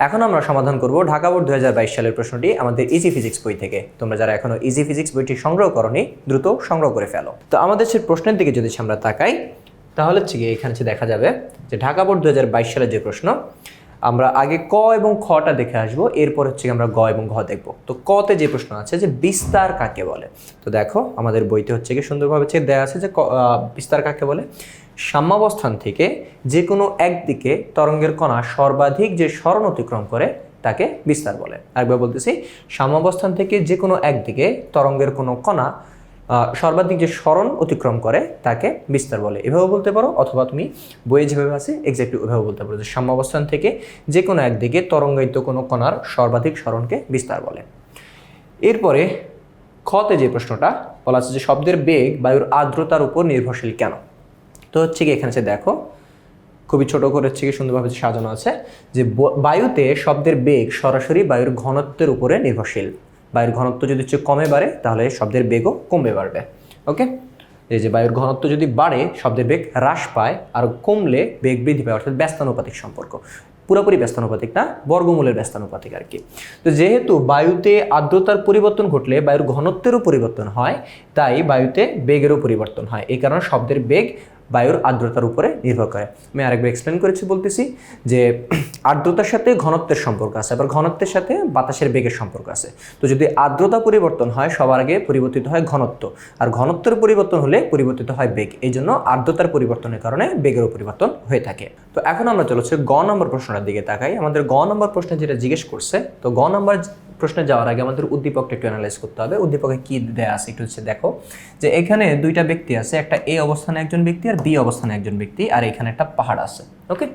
এখন আমরা সমাধান করব ঢাকা বোর্ড দু হাজার বাইশ সালের প্রশ্নটি আমাদের ইজি ফিজিক্স বই থেকে। তোমরা যারা এখনও ইজি ফিজিক্স বইটি সংগ্রহ করনি, দ্রুত সংগ্রহ করে ফেলো। তো আমাদের সেই প্রশ্নের দিকে যদি আমরা তাকাই, তাহলে হচ্ছে গিয়ে এখানে দেখা যাবে যে ঢাকা বোর্ড দু হাজার বাইশ সালের যে প্রশ্ন, আমরা আগে ক এবং খটা দেখে আসব, এরপর হচ্ছে গিয়ে আমরা গ এবং ঘ দেখব। তো কতে যে প্রশ্ন আছে যে বিস্তার কাকে বলে? তো দেখো, আমাদের বইতে হচ্ছে গিয়ে সুন্দরভাবে দেওয়া আছে যে ক- বিস্তার কাকে বলে? সাম্যাবস্থান থেকে যে কোনো একদিকে তরঙ্গের কণা সর্বাধিক যে স্মরণ অতিক্রম করে, তাকে বিস্তার বলে। আরেকবার বলতেছি, সাম্যাবস্থান থেকে যে কোনো একদিকে তরঙ্গের কোনো কণা সর্বাধিক যে স্মরণ অতিক্রম করে, তাকে বিস্তার বলে। এভাবে বলতে পারো? অথবা তুমি বইয়ে যেভাবে আছে এক্স্যাক্টলি ওইভাবে বলতে পারো যে সাম্যাবস্থান থেকে যে কোনো একদিকে তরঙ্গায়িত কোনো কণার সর্বাধিক স্মরণকে বিস্তার বলে। এরপরে খতে যে প্রশ্নটা, বলা আছে যে শব্দের বেগ বায়ুর আর্দ্রতার উপর নির্ভরশীল কেন? তো হচ্ছে কি এখানে দেখো, খুবই ছোট করে হচ্ছে কি সুন্দরভাবে সাজানো আছে, যে বায়ুতে শব্দের বেগ সরাসরি বায়ুর ঘনত্বের উপরে নির্ভরশীল। বায়ুর ঘনত্ব যদি হচ্ছে কমে বাড়ে, তাহলে শব্দের বেগও কমবে বাড়বে, ওকে? এই যে বায়ুর ঘনত্ব যদি বাড়ে, শব্দের বেগ হ্রাস পায়, আর কমলে বেগ বৃদ্ধি পায়, অর্থাৎ ব্যস্তানুপাতিক সম্পর্ক। পুরোপুরি ব্যস্তানুপাতিক না, বর্গমূলের ব্যস্তানুপাতিক আর কি। তো যেহেতু বায়ুতে আর্দ্রতার পরিবর্তন ঘটলে বায়ুর ঘনত্বেরও পরিবর্তন হয়, তাই বায়ুতে বেগেরও পরিবর্তন হয়। এই কারণে শব্দের বেগ বায়ুর আর্দ্রতার উপরে নির্ভর করে। আমি আরেকবার এক্সপ্লেন করেছি, বলতেছি যে আর্দ্রতার সাথে ঘনত্বের সম্পর্ক আছে, আবার ঘনত্বের সাথে বাতাসের বেগের সম্পর্ক আছে। তো যদি আর্দ্রতা পরিবর্তন হয়, সবার আগে পরিবর্তিত হয় ঘনত্ব, আর ঘনত্বের পরিবর্তন হলে পরিবর্তিত হয় বেগ। এই জন্য আর্দ্রতার পরিবর্তনের কারণে বেগেরও পরিবর্তন হয়ে থাকে। তো এখন আমরা চলে হচ্ছে গ নম্বর প্রশ্নটার দিকে তাকাই। আমাদের গ নম্বর প্রশ্নে যেটা জিজ্ঞেস করছে, তো গ নম্বর প্রশ্নে যাওয়ার আগে আমাদের উদ্দীপকটা একটু অ্যানালাইজ করতে হবে। উদ্দীপকে কি দেয়া আছে একটু হচ্ছে দেখো যে এখানে দুইটা ব্যক্তি আছে, একটা এ অবস্থানে একজন ব্যক্তি আর বি অবস্থানে একজন ব্যক্তি, আর এখানে একটা পাহাড় আছে ওকে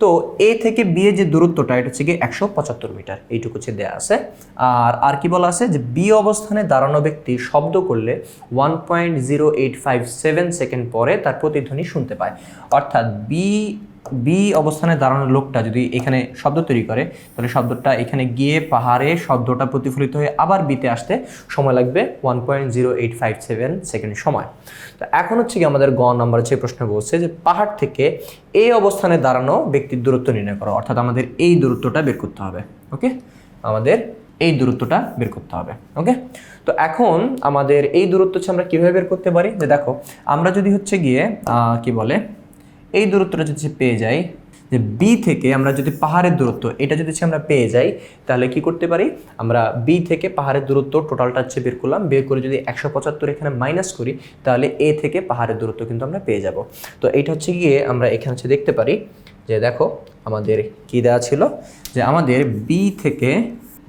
তো এ থেকে বি এর যে দূরত্বটা, এটা হচ্ছে কি একশো পঁচাত্তর মিটার, এইটুকু হচ্ছে দেয়া আছে। আর আর কি বলা আছে যে বি অবস্থানে দাঁড়ানো ব্যক্তি শব্দ করলে one point zero eight five seven second পরে তার প্রতিধ্বনি শুনতে পায়। অর্থাৎ বি বি অবস্থানে দাঁড়ানো লোকটা যদি এখানে শব্দ তৈরি করে, তাহলে শব্দটা এখানে গিয়ে পাহাড়ে শব্দটা প্রতিফলিত হয়ে আবার বিতে আসতে সময় লাগবে one point zero eight five seven second সময়। তো এখন হচ্ছে কি আমাদের গ নাম্বার যে প্রশ্ন বলছে যে পাহাড় থেকে এই অবস্থানে দাঁড়ানো ব্যক্তির দূরত্ব নির্ণয় করো, অর্থাৎ আমাদের এই দূরত্বটা বের করতে হবে, ওকে? আমাদের এই দূরত্বটা বের করতে হবে, ওকে? তো এখন আমাদের এই দূরত্ব হচ্ছে আমরা কীভাবে বের করতে পারি? যে দেখো, আমরা যদি হচ্ছে গিয়ে কি বলে এই দূরত্বটা যদি পেয়ে যাই যে বি থেকে আমরা যদি পাহাড়ের দূরত্ব, এটা যদি আমরা পেয়ে যাই, তাহলে কি করতে পারি? আমরা বি থেকে পাহাড়ের দূরত্ব টোটালটা হচ্ছে বের করলাম, বের করে যদি একশো পঁচাত্তর এখানে মাইনাস করি, তাহলে এ থেকে পাহাড়ের দূরত্ব কিন্তু আমরা পেয়ে যাব। তো এইটা হচ্ছে গিয়ে আমরা এখানে হচ্ছে দেখতে পারি যে দেখো, আমাদের কি দেওয়া ছিল? যে আমাদের বি থেকে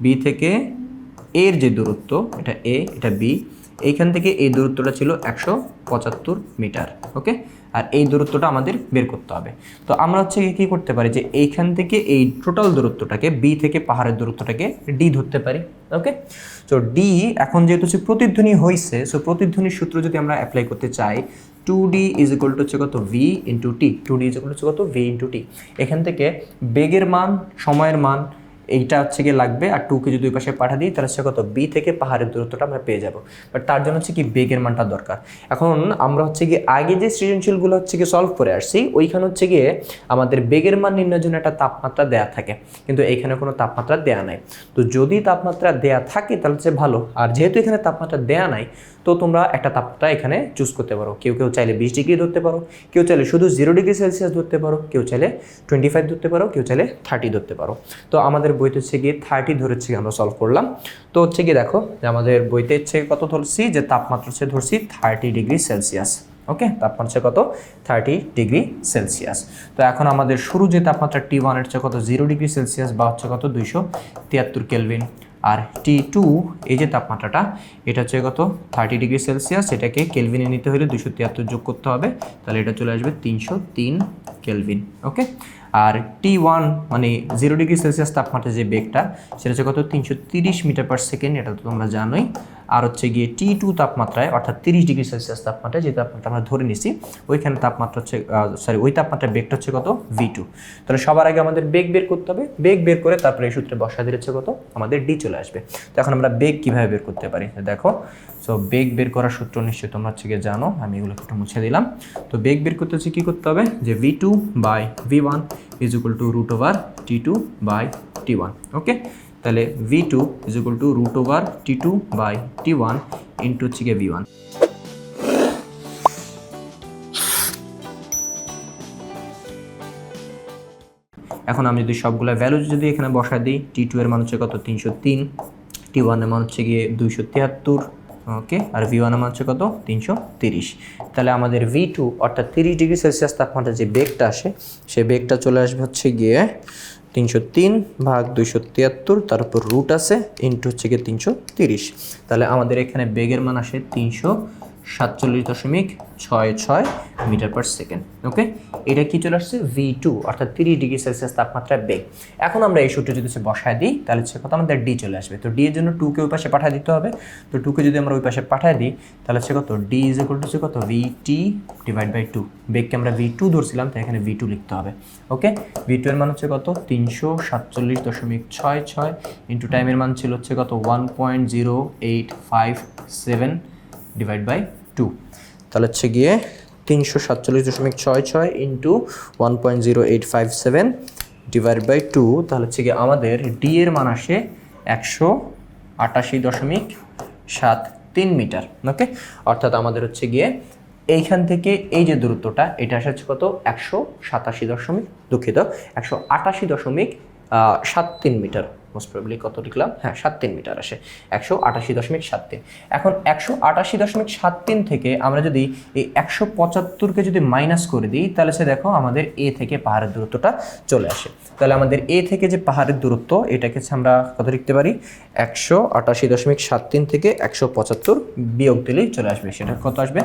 বি থেকে এর যে দূরত্ব, এটা এ এটা বি এইখান থেকে এই দূরত্বটা ছিল একশো পঁচাত্তর মিটার ওকে আর এই দূরত্বটা আমাদের বের করতে হবে। তো আমরা হচ্ছে কী করতে পারি যে এইখান থেকে এই টোটাল দূরত্বটাকে বি থেকে পাহাড়ের দূরত্বটাকে ডি ধরতে পারি ওকে তো ডি এখন যেহেতু হচ্ছে প্রতিধ্বনি হয়েছে সো প্রতিধ্বনির সূত্র যদি আমরা অ্যাপ্লাই করতে চাই two D is equal to হচ্ছে কত? V into T two D is equal to হচ্ছে কত? ভি ইন্টু টি এখান থেকে বেগের মান, সময়ের মান এইটা হচ্ছে গিয়ে লাগবে, আর টুকে যদি ওই পাশে পাঠা দিই তাহলে হচ্ছে কত? বি থেকে পাহাড়ের দূরত্বটা আমরা পেয়ে যাব। বাট তার জন্য হচ্ছে কি বেগের মানটা দরকার। এখন আমরা হচ্ছে গিয়ে আগে যে সৃজনশীলগুলো হচ্ছে গিয়ে সলভ করে আসছি, ওইখানে হচ্ছে গিয়ে আমাদের বেগের মান নির্ণয়ের জন্য একটা তাপমাত্রা দেয়া থাকে। কিন্তু এখানে কোনো তাপমাত্রা দেয়া নাই। তো যদি তাপমাত্রা দেয়া থাকে তাহলে হচ্ছে ভালো। আর যেহেতু এখানে তাপমাত্রা দেয়া নাই তো তোমরা একটা তাপমাত্রা এখানে চুজ করতে পারো। কেউ কেউ চাইলে বিশ ডিগ্রি ধরতে পারো, কেউ চাইলে শুধু জিরো ডিগ্রি সেলসিয়াস ধরতে পারো, কেউ চাইলে টোয়েন্টি ফাইভ ধরতে পারো, কেউ চাইলে থার্টি ধরতে পারো। তো আমাদের বইতে হচ্ছে গিয়ে থার্টি ধরে হচ্ছে গিয়ে আমরা সলভ করলাম। তো হচ্ছে গিয়ে দেখো যে আমাদের বইতে হচ্ছে কত ধরছি? যে তাপমাত্রা হচ্ছে ধরছি থার্টি ডিগ্রি সেলসিয়াস ওকে তাপমাত্রা কত? থার্টি ডিগ্রি সেলসিয়াস তো এখন আমাদের শুরু যে তাপমাত্রা টি ওয়ানের হচ্ছে কত? জিরো ডিগ্রি সেলসিয়াস বা হচ্ছে কত? দুইশো তিয়াত্তর কেলভিন আর টি টু এই যে তাপমাত্রাটা, এটা হচ্ছে কত? থার্টি ডিগ্রি সেলসিয়াস এটাকে কেলভিনে নিতে হলে দুশো তিয়াত্তর যোগ করতে হবে। তাহলে এটা চলে আসবে তিনশো তিন কেলভিন ওকে আর টি ওয়ান মানে জিরো ডিগ্রি সেলসিয়াস তাপমাত্রার যে বেগটা, সেটা হচ্ছে কত? তিনশো তিরিশ মিটার পার সেকেন্ড এটা তো তোমরা জানোই। আর হচ্ছে গিয়ে টি টু তাপমাত্রায়, অর্থাৎ তিরিশ ডিগ্রি সেলসিয়াস তাপমাত্রায় যে তাপমাত্রা আমরা ধরে নিছি, ওইখানে তাপমাত্রা হচ্ছে সরি ওই তাপমাত্রার বেগটা হচ্ছে কত? ভি টু তাহলে সবার আগে আমাদের বেগ বের করতে হবে। বেগ বের করে তারপরে এই সূত্রে বসা দিলে হচ্ছে কত? আমাদের ডি চলে আসবে। তো এখন আমরা বেগ কীভাবে বের করতে পারি? দেখো সো বেগ বের করার সূত্র নিশ্চয়ই তোমরা হচ্ছে গিয়ে জানো। আমি এগুলো একটু মুছে দিলাম। তো বেগ বের করতে হচ্ছে কী করতে হবে? যে V two by V one is equal to root over T two by T one okay তাহলে V two is equal to root over T two by T one into হচ্ছে গিয়ে ভি ওয়ান এখন আমি যদি সবগুলো value যদি এখানে বসাই দিই টি টু এর মান হচ্ছে কত? তিনশো তিন টি ওয়ানের মান হচ্ছে গিয়ে দুইশো তিয়াত্তর ওকে আর ভি ওয়ান হচ্ছে কত? তিনশো তিরিশ। তাহলে আমাদের ভি টু অর্থাৎ তিরিশ ডিগ্রি সেলসিয়াস তাপমাত্রা যে বেগটা আসে সে বেগটা চলে আসবে হচ্ছে গিয়ে তিনশো তিন ভাগ দুইশো তিয়াত্তর, তার উপর রুট আছে ইন্টু হচ্ছে গিয়ে তিনশো তিরিশ। তাহলে আমাদের এখানে বেগের মান আসে তিনশো সাতচল্লিশ দশমিক ছয় ছয় মিটার পার সেকেন্ড, ওকে? এটা কি চলে আসছে? ভি টু অর্থাৎ তিরিশ ডিগ্রি সেলসিয়াস তাপমাত্রার বেগ। এখন আমরা এই সূত্রে যদি হচ্ছে বসায় দিই, তাহলে হচ্ছে কত? আমাদের ডি চলে আসবে। তো ডি এর জন্য টুকে ওই পাশে পাঠিয়ে দিতে হবে। তো টুকে যদি আমরা ওই পাশে পাঠিয়ে দিই, তাহলে হচ্ছে কত? ডি ইজ ইকুয়াল টু হচ্ছে কত? V T divide by two বেগকে আমরা ভি টু ধরছিলাম, তাই এখানে ভি টু লিখতে হবে, ওকে? ভি টু এর মান হচ্ছে কত? তিনশো সাতচল্লিশ দশমিক ছয় ছয় ইন্টু টাইমের মান ছিল হচ্ছে কত? One point zero eight five seven divide by two তাহলে হচ্ছে গিয়ে তিনশো সাতচল্লিশ দশমিক ছয় ছয় into one point zero eight five seven divide by two তাহলে হচ্ছে গিয়ে আমাদের ডি এর মান আসে একশো আটাশি দশমিক সাত তিন মিটার ওকে অর্থাৎ আমাদের হচ্ছে গিয়ে এইখান থেকে এই যে দূরত্বটা, এটা আসে হচ্ছে কত? একশো সাতাশি দশমিক দুঃখিত, একশো আটাশি দশমিক সাত তিন মিটার। মোস্ট প্রবলি কত লিখলাম হ্যাঁ সাত তিন মিটার আসে। একশো আটাশি দশমিক সাত তিন। এখন একশো আটাশি দশমিক সাত তিন থেকে আমরা যদি এই একশো পঁচাত্তরকে যদি মাইনাস করে দিই, তাহলে সে দেখো আমাদের এ থেকে পাহাড়ের দূরত্বটা চলে আসে। তাহলে আমাদের এ থেকে যে পাহাড়ের দূরত্ব, এটাকে আমরা কত লিখতে পারি? একশো আটাশি দশমিক সাত তিন থেকে একশো পঁচাত্তর বিয়োগ দিলেই চলে আসবে। সেটা কত আসবে?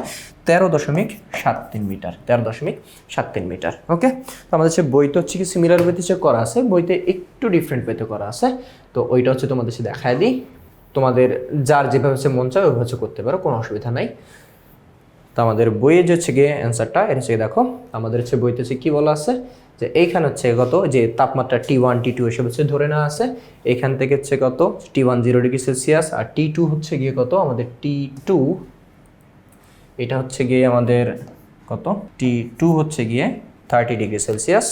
তেরো দশমিক সাত তিন মিটার তেরো দশমিক সাত তিন মিটার ওকে তো আমাদের সে বইতে হচ্ছে কি সিমিলার ওয়েতে যে করা আছে, বইতে একটু ডিফারেন্ট ওয়েতে করা আছে। তো ওইটা হচ্ছে তোমাদের সে দেখায় দিই। তোমাদের যার যেভাবে হচ্ছে মন চায় ওইভাবে হচ্ছে করতে পারো, কোনো অসুবিধা নাই। তো আমাদের বইয়ে যে হচ্ছে গিয়ে অ্যান্সারটা এটা হচ্ছে দেখো, আমাদের হচ্ছে বইতে হচ্ছে কী বলা আছে? যে এইখানে হচ্ছে কত? যে তাপমাত্রা টি ওয়ান টি টু এসব হচ্ছে ধরে নেওয়া আছে। এখান থেকে হচ্ছে কত? T one zero degree celsius আর টি টু হচ্ছে গিয়ে কত? আমাদের টি টু এটা হচ্ছে গিয়ে আমাদের কত? টি টু হচ্ছে গিয়ে থার্টি ডিগ্রি সেলসিয়াস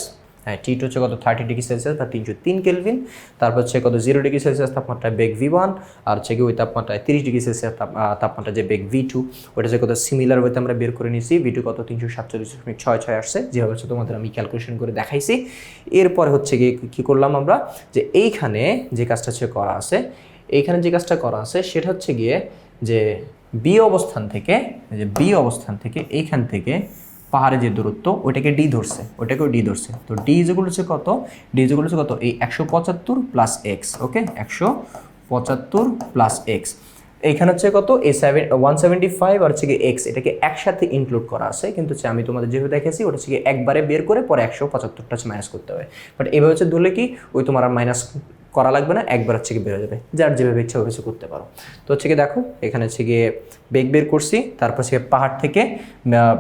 হ্যাঁ টি টু হচ্ছে কত? থার্টি ডিগ্রি সেলসিয়াস বা তিনশো তিন কেলভিন তারপর হচ্ছে কত? জিরো ডিগ্রি সেলসিয়াস তাপমাত্রায় বেগ ভি ওয়ান আর হচ্ছে গিয়ে ওই তাপমাত্রায় তিরিশ ডিগ্রি সেলসিয়াস তাপমাত্রা যে বেগ ভি টু ওটা হচ্ছে কত? সিমিলার ওয়েতে আমরা বের করে নিয়েছি। ভি টু কত? তিনশো সাতচল্লিশ দশমিক ছয় ছয় আসছে, যেভাবে হচ্ছে তোমাদের আমি ক্যালকুলেশন করে দেখাইছি। এরপরে হচ্ছে গিয়ে কী করলাম আমরা? যে এইখানে যে কাজটা হচ্ছে করা আছে, এইখানে যে কাজটা করা আছে, সেটা হচ্ছে গিয়ে যে বি অবস্থান থেকে যে বি অবস্থান থেকে, এইখান থেকে পাহাড়ে যে দূরত্ব, ওইটাকে ডি ধরছে, ওইটাকেও ডি ধরছে। তো ডি যেগুলো হচ্ছে কত? ডি যেগুলো হচ্ছে কত? এই একশো পঁচাত্তর প্লাস এক্স ওকে একশো পঁচাত্তর প্লাস এক্স এখানে হচ্ছে কত? A seven one seventy five আর হচ্ছে কি এক্স এটাকে একসাথে ইনক্লুড করা আছে। কিন্তু হচ্ছে আমি তোমাদের যেভাবে দেখেছি, ওটা হচ্ছে কি একবারে বের করে পরে একশো পঁচাত্তরটা হচ্ছে মাইনাস করতে হবে। বাট এভাবে হচ্ছে ধরলে কি? ওই তোমার মাইনাস করা লাগবে না, একবার হচ্ছে কি বেরো যাবে। যার যেভাবে ইচ্ছা ওভাবে করতে পারো। তো হচ্ছে গিয়ে দেখো, এখানে হচ্ছে গিয়ে বেগ বের করছি, তারপর হচ্ছে পাহাড় থেকে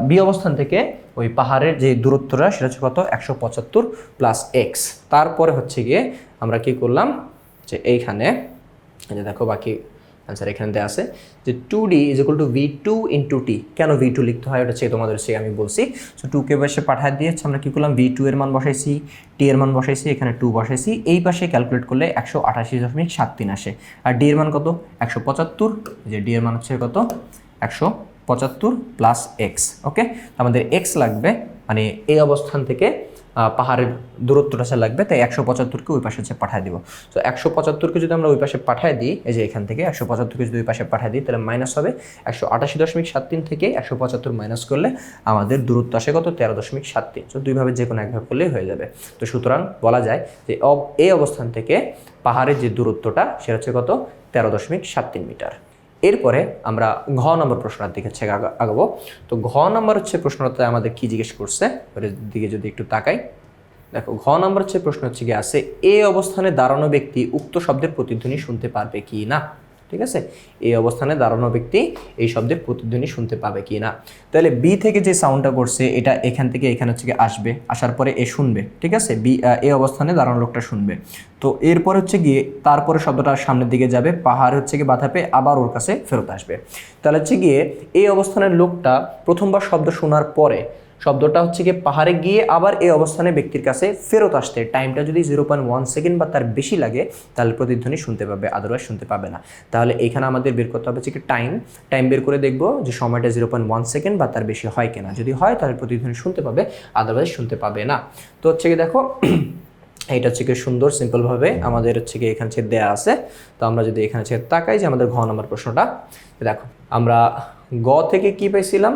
বি অবস্থান থেকে ওই পাহাড়ের যে দূরত্বটা, সেটা হচ্ছে কত? একশো পঁচাত্তর প্লাস এক্স তারপরে হচ্ছে গিয়ে আমরা কি করলাম? যে এইখানে যে দেখো বাকি অ্যান্সার এখানে দেওয়া আছে যে two D is equal to V two into T কেন ভি টু লিখতে হয়? ওটা হচ্ছে তোমাদের সে আমি বলছি। সো টুকে বসে পাঠিয়ে দিয়েছে, আমরা কী করলাম? ভি টু এর মান বসাইছি টি এর মান বসাইছি, এখানে টু বসাইছি। এই পাশে ক্যালকুলেট করলে একশো আঠাশি দশমিক সাত তিন আসে। আর ডি এর মান কত? একশো পঁচাত্তর। যে ডি এর মান হচ্ছে কত? একশো পঁচাত্তর প্লাস এক্স ওকে আমাদের এক্স লাগবে মানে এই অবস্থান থেকে পাহাড়ের দূরত্বটা সে লাগবে, তাই একশো পঁচাত্তরকে ওই পাশে হচ্ছে পাঠিয়ে দিব। তো একশো পঁচাত্তরকে যদি আমরা ওই পাশে পাঠিয়ে দিই, এই যে এখান থেকে একশো পঁচাত্তরকে যদি ওই পাশে পাঠিয়ে দিই, তাহলে মাইনাস হবে একশো আটাশি দশমিক সাত তিন থেকে একশো পঁচাত্তর মাইনাস করলে আমাদের দূরত্ব আসে কত? তেরো দশমিক সাত তিন। তো দুইভাবে যে কোনো একভাবে করলেই হয়ে যাবে। তো সুতরাং বলা যায় যে এই অবস্থান থেকে পাহাড়ের যে দূরত্বটা, সেটা হচ্ছে কত? তেরো দশমিক সাত তিন মিটার। এরপরে আমরা ঘ নম্বর প্রশ্নের দিকে হচ্ছে আগাবো। তো ঘ নম্বর হচ্ছে প্রশ্নটা আমাদের কি জিজ্ঞেস করছে? ওর দিকে যদি একটু তাকাই। দেখো, ঘ নম্বর হচ্ছে প্রশ্ন হচ্ছে কি আছে, এ অবস্থানে দাঁড়ানো ব্যক্তি উক্ত শব্দের প্রতিধ্বনি শুনতে পারবে কি না? ঠিক আছে? এই অবস্থানে দাঁড়ানো ব্যক্তি এই শব্দের প্রতিধ্বনি শুনতে পাবে কি না তাহলে বি থেকে যে সাউন্ডটা করছে, এটা এখান থেকে এখানে হচ্ছে আসবে, আসার পরে এ শুনবে, ঠিক আছে? বি এ অবস্থানে দাঁড়ানো লোকটা শুনবে। তো এরপর হচ্ছে গিয়ে তারপরে শব্দটা সামনের দিকে যাবে, পাহাড় হচ্ছে গিয়ে বাধা পেয়ে আবার ওর কাছে ফেরত আসবে। তাহলে হচ্ছে গিয়ে এই অবস্থানের লোকটা প্রথমবার শব্দ শোনার পরে শব্দটা হচ্ছে গিয়ে পাহাড়ে গিয়ে আবার এই অবস্থানে ব্যক্তির কাছে ফেরত আসতে। টাইমটা যদি জিরো পয়েন্ট ওয়ান সেকেন্ড বা তার বেশি লাগে, তাহলে প্রতিধ্বনি শুনতে পাবে আদারওয়াইজ শুনতে পাবে না। তাহলে এখানে আমাদের বের করতে হবে কি টাইম টাইম বের করে দেখব যে সময়টা জিরো পয়েন্ট ওয়ান সেকেন্ড বা তার বেশি হয় কিনা। যদি হয়, তাহলে প্রতিধ্বনি শুনতে পাবে আদারওয়াইজ শুনতে পাবে না। তো হচ্ছে কি দেখো, এইটা হচ্ছে কি সুন্দর সিম্পলভাবে আমাদের হচ্ছে কি এখানে দেয়া আছে। তো আমরা যদি এখানে তাকাই যে আমাদের ঘ নম্বর প্রশ্নটা, দেখো, আমরা গ থেকে কি পাইছিলাম?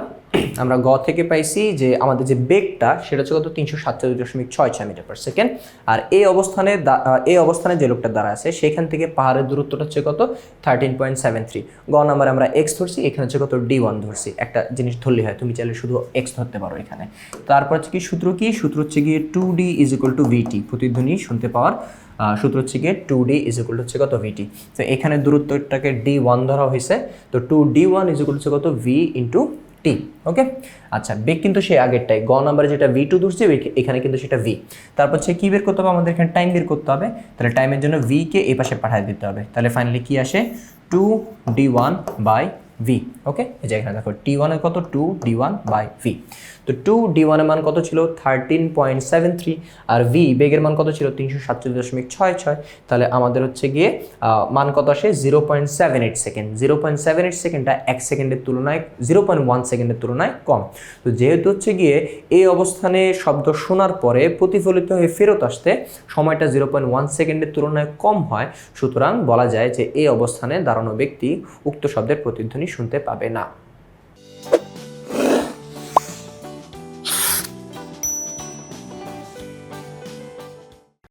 আমরা গ থেকে পাইছি যে আমাদের যে বেগটা, সেটা হচ্ছে কত? তিনশো সাতচল্লিশ দশমিক ছয় ছয় মিটার পার সেকেন্ড আর এই অবস্থানে এই অবস্থানে যে লোকটা দাঁড়া আছে, সেখান থেকে পাহাড়ের দূরত্বটা হচ্ছে কত? থার্টিন পয়েন্ট সেভেন থ্রি গ নাম্বারে আমরা এক্স ধরছি, এখানে হচ্ছে কত? ডি ওয়ান ধরছি। একটা জিনিস ধরলে হয়, তুমি চাইলে শুধু এক্স ধরতে পারো এখানে। তারপর হচ্ছে কি সূত্র কি? সূত্র হচ্ছে গিয়ে two D is equal to V T প্রতিধ্বনি শুনতে পাওয়ার। সূত্র হচ্ছে গিয়ে টু ডি ইজ ইকুয়াল হচ্ছে কত? ভিটি তো এখানে দূরত্বটাকে ডি ওয়ান ধরা হয়েছে। তো two D one is equal হচ্ছে কত? V into T, okay? আচ্ছা বেগ কিন্তু সে আগেরটাই। গ নাম্বারে যেটা ভি টু ধরছে এখানে কিন্তু সেটা ভি তারপর সে কী বের করতে হবে? আমাদের এখানে টাইম বের করতে হবে। তাহলে টাইমের জন্য ভিকে এই পাশে পাঠিয়ে দিতে হবে। তাহলে ফাইনালি কি আসে? Two D one by V okay এই যে এখানে দেখো টি ওয়ানের কত? Two D one by V তো টু ডি ওয়ানের মান কত ছিল? থার্টিন পয়েন্ট সেভেন থ্রি আর ভি বেগের মান কত ছিল? তিনশো সাতচল্লিশ দশমিক ছয় ছয়। তাহলে আমাদের হচ্ছে গিয়ে মান কত আসে? Zero point seven eight second zero point seven eight সেকেন্ডটা এক সেকেন্ডের তুলনায় জিরো পয়েন্ট ওয়ান সেকেন্ডের তুলনায় কম। তো যেহেতু হচ্ছে গিয়ে এই অবস্থানে শব্দ শোনার পরে প্রতিফলিত হয়ে ফেরত আসতে সময়টা জিরো পয়েন্ট ওয়ান সেকেন্ডের তুলনায় কম হয়, সুতরাং বলা যায় যে এই অবস্থানে দাঁড়ানো ব্যক্তি উক্ত শব্দের প্রতিধ্বনি শুনতে পাবে না।